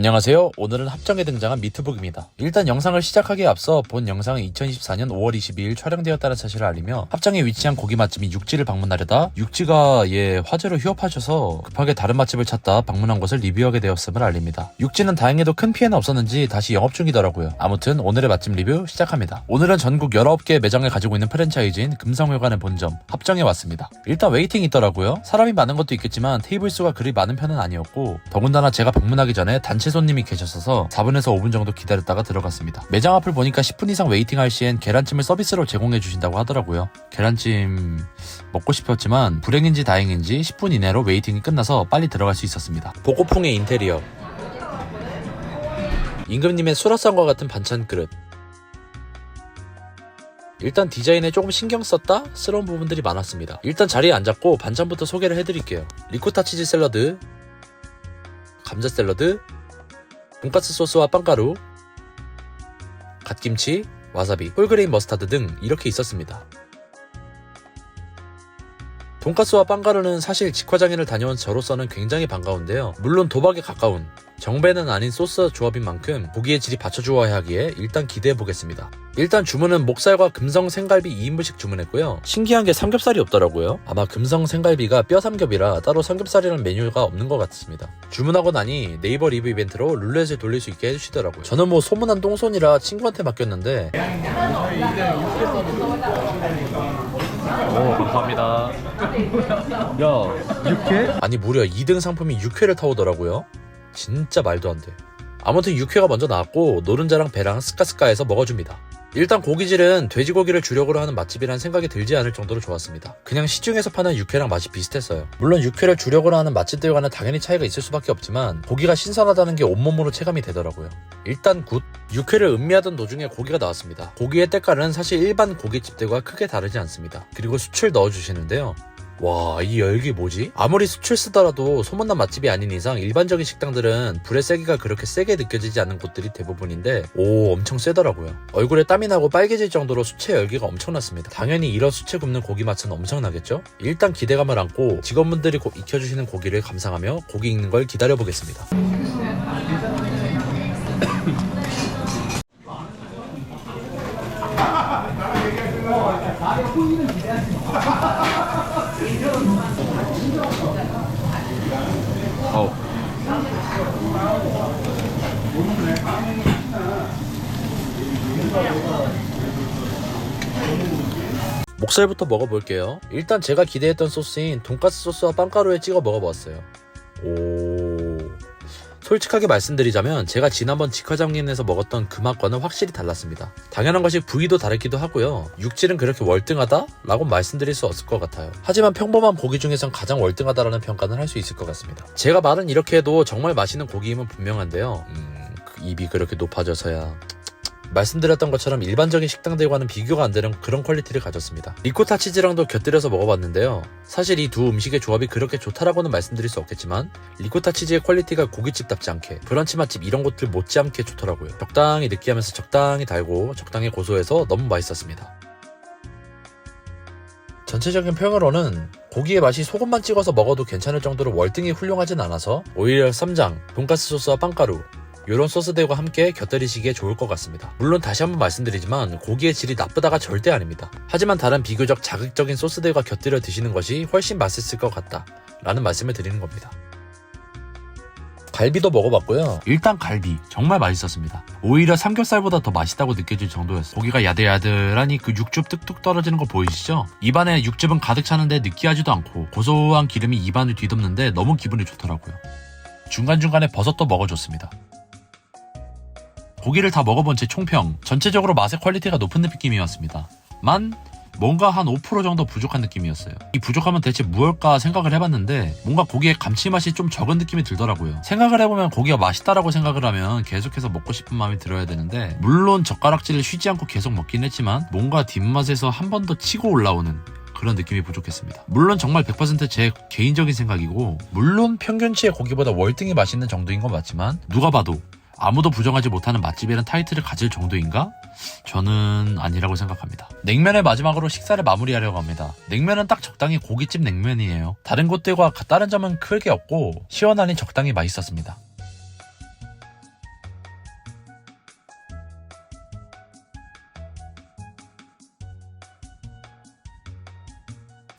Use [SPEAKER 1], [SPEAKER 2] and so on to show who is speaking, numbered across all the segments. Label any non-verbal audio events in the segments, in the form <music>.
[SPEAKER 1] 안녕하세요. 오늘은 합정에 등장한 미트북입니다. 일단 영상을 시작하기에 앞서 본 영상은 2024년 5월 22일 촬영되었다는 사실을 알리며 합정에 위치한 고기 맛집인 육지를 방문하려다 육지가 예 화재로 휴업하셔서 급하게 다른 맛집을 찾다 방문한 곳을 리뷰하게 되었음을 알립니다. 육지는 다행히도 큰 피해는 없었는지 다시 영업 중이더라고요. 아무튼 오늘의 맛집 리뷰 시작합니다. 오늘은 전국 19개 매장을 가지고 있는 프랜차이즈인 금성회관의 본점 합정에 왔습니다. 일단 웨이팅이 있더라고요. 사람이 많은 것도 있겠지만 테이블 수가 그리 많은 편은 아니었고 더군다나 제가 방문하기 전에 단체 손님이 계셨어서 4분에서 5분 정도 기다렸다가 들어갔습니다. 매장 앞을 보니까 10분 이상 웨이팅할 시엔 계란찜을 서비스로 제공해 주신다고 하더라고요. 계란찜 먹고 싶었지만 불행인지 다행인지 10분 이내로 웨이팅이 끝나서 빨리 들어갈 수 있었습니다. 보고풍의 인테리어 임금님의 수라상과 같은 반찬 그릇 일단 디자인에 조금 신경 썼다? 스러운 부분들이 많았습니다. 일단 자리에 앉았고 반찬부터 소개를 해드릴게요. 리코타 치즈 샐러드, 감자 샐러드, 돈가스 소스와 빵가루, 갓김치, 와사비, 홀그레인 머스타드 등 이렇게 있었습니다. 돈가스와 빵가루는 사실 직화장인을 다녀온 저로서는 굉장히 반가운데요. 물론 도박에 가까운 정배는 아닌 소스 조합인 만큼 고기의 질이 받쳐주어야 하기에 일단 기대해 보겠습니다. 일단 주문은 목살과 금성 생갈비 2인분씩 주문했고요. 신기한 게 삼겹살이 없더라고요. 아마 금성 생갈비가 뼈 삼겹이라 따로 삼겹살이라는 메뉴가 없는 것 같습니다. 주문하고 나니 네이버 리뷰 이벤트로 룰렛을 돌릴 수 있게 해주시더라고요. 저는 뭐 소문난 똥손이라 친구한테 맡겼는데
[SPEAKER 2] 오 감사합니다. 야 육회?
[SPEAKER 1] 아니 무려 2등 상품이 육회를 타오더라고요. 진짜 말도 안 돼. 아무튼 육회가 먼저 나왔고 노른자랑 배랑 스카스카해서 먹어줍니다. 일단 고기질은 돼지고기를 주력으로 하는 맛집이란 생각이 들지 않을 정도로 좋았습니다. 그냥 시중에서 파는 육회랑 맛이 비슷했어요. 물론 육회를 주력으로 하는 맛집들과는 당연히 차이가 있을 수밖에 없지만 고기가 신선하다는 게 온몸으로 체감이 되더라고요. 일단 굿. 육회를 음미하던 도중에 고기가 나왔습니다. 고기의 때깔은 사실 일반 고깃집들과 크게 다르지 않습니다. 그리고 수출 넣어주시는데요. 와, 이 열기 뭐지? 아무리 수출 쓰더라도 소문난 맛집이 아닌 이상 일반적인 식당들은 불의 세기가 그렇게 세게 느껴지지 않는 곳들이 대부분인데, 오, 엄청 세더라고요. 얼굴에 땀이 나고 빨개질 정도로 수채 열기가 엄청났습니다. 당연히 이런 수채 굽는 고기 맛은 엄청나겠죠? 일단 기대감을 안고 직원분들이 고- 익혀주시는 고기를 감상하며 고기 익는 걸 기다려보겠습니다. <laughs> 목살부터 먹어볼게요. 일단 제가 기대했던 소스인 돈가스 소스와 빵가루에 찍어 먹어봤어요. 오. 솔직하게 말씀드리자면 제가 지난번 직화장인에서 먹었던 그 맛과는 확실히 달랐습니다. 당연한 것이 부위도 다르기도 하고요. 육질은 그렇게 월등하다? 라고 말씀드릴 수 없을 것 같아요. 하지만 평범한 고기 중에선 가장 월등하다라는 평가는 할 수 있을 것 같습니다. 제가 말은 이렇게 해도 정말 맛있는 고기임은 분명한데요. 음, 그 입이 그렇게 높아져서야 말씀드렸던 것처럼 일반적인 식당들과는 비교가 안 되는 그런 퀄리티를 가졌습니다. 리코타 치즈랑도 곁들여서 먹어봤는데요. 사실 이 두 음식의 조합이 그렇게 좋다라고는 말씀드릴 수 없겠지만 리코타 치즈의 퀄리티가 고깃집답지 않게 브런치 맛집 이런 곳들 못지않게 좋더라고요. 적당히 느끼하면서 적당히 달고 적당히 고소해서 너무 맛있었습니다. 전체적인 평으로는 고기의 맛이 소금만 찍어서 먹어도 괜찮을 정도로 월등히 훌륭하진 않아서 오히려 쌈장, 돈가스 소스와 빵가루, 이런 소스들과 함께 곁들이시기에 좋을 것 같습니다. 물론 다시 한번 말씀드리지만 고기의 질이 나쁘다가 절대 아닙니다. 하지만 다른 비교적 자극적인 소스들과 곁들여 드시는 것이 훨씬 맛있을 것 같다. 라는 말씀을 드리는 겁니다. 갈비도 먹어봤고요. 일단 갈비 정말 맛있었습니다. 오히려 삼겹살보다 더 맛있다고 느껴질 정도였어요. 고기가 야들야들하니 그 육즙 뚝뚝 떨어지는 거 보이시죠? 입안에 육즙은 가득 차는데 느끼하지도 않고 고소한 기름이 입안을 뒤덮는데 너무 기분이 좋더라고요. 중간중간에 버섯도 먹어줬습니다. 고기를 다 먹어본 제 총평 전체적으로 맛의 퀄리티가 높은 느낌이었습니다. 만 뭔가 한 5% 정도 부족한 느낌이었어요. 이 부족함은 대체 무엇일까 생각을 해봤는데 뭔가 고기의 감칠맛이 좀 적은 느낌이 들더라고요. 생각을 해보면 고기가 맛있다라고 생각을 하면 계속해서 먹고 싶은 마음이 들어야 되는데 물론 젓가락질을 쉬지 않고 계속 먹긴 했지만 뭔가 뒷맛에서 한 번 더 치고 올라오는 그런 느낌이 부족했습니다. 물론 정말 100%제 개인적인 생각이고 물론 평균치의 고기보다 월등히 맛있는 정도인 건 맞지만 누가 봐도 아무도 부정하지 못하는 맛집이란 타이틀을 가질 정도인가? 저는 아니라고 생각합니다. 냉면을 마지막으로 식사를 마무리하려고 합니다. 냉면은 딱 적당히 고깃집 냉면이에요. 다른 곳들과 다른 점은 크게 없고 시원하니 적당히 맛있었습니다.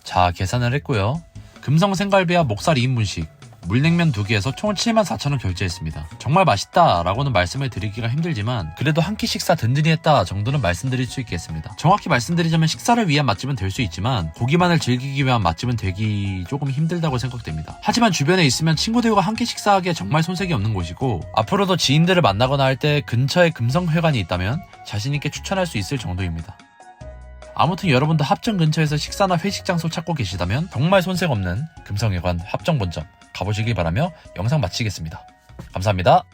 [SPEAKER 1] 자, 계산을 했고요. 금성 생갈비와 목살 2인분씩 물냉면 2개에서 총 74,000원 결제했습니다. 정말 맛있다 라고는 말씀을 드리기가 힘들지만 그래도 한 끼 식사 든든히 했다 정도는 말씀드릴 수 있겠습니다. 정확히 말씀드리자면 식사를 위한 맛집은 될 수 있지만 고기만을 즐기기 위한 맛집은 되기 조금 힘들다고 생각됩니다. 하지만 주변에 있으면 친구들과 함께 식사하기에 정말 손색이 없는 곳이고 앞으로도 지인들을 만나거나 할 때 근처에 금성회관이 있다면 자신있게 추천할 수 있을 정도입니다. 아무튼 여러분도 합정 근처에서 식사나 회식 장소 찾고 계시다면 정말 손색 없는 금성회관 합정 본점 가보시길 바라며 영상 마치겠습니다. 감사합니다.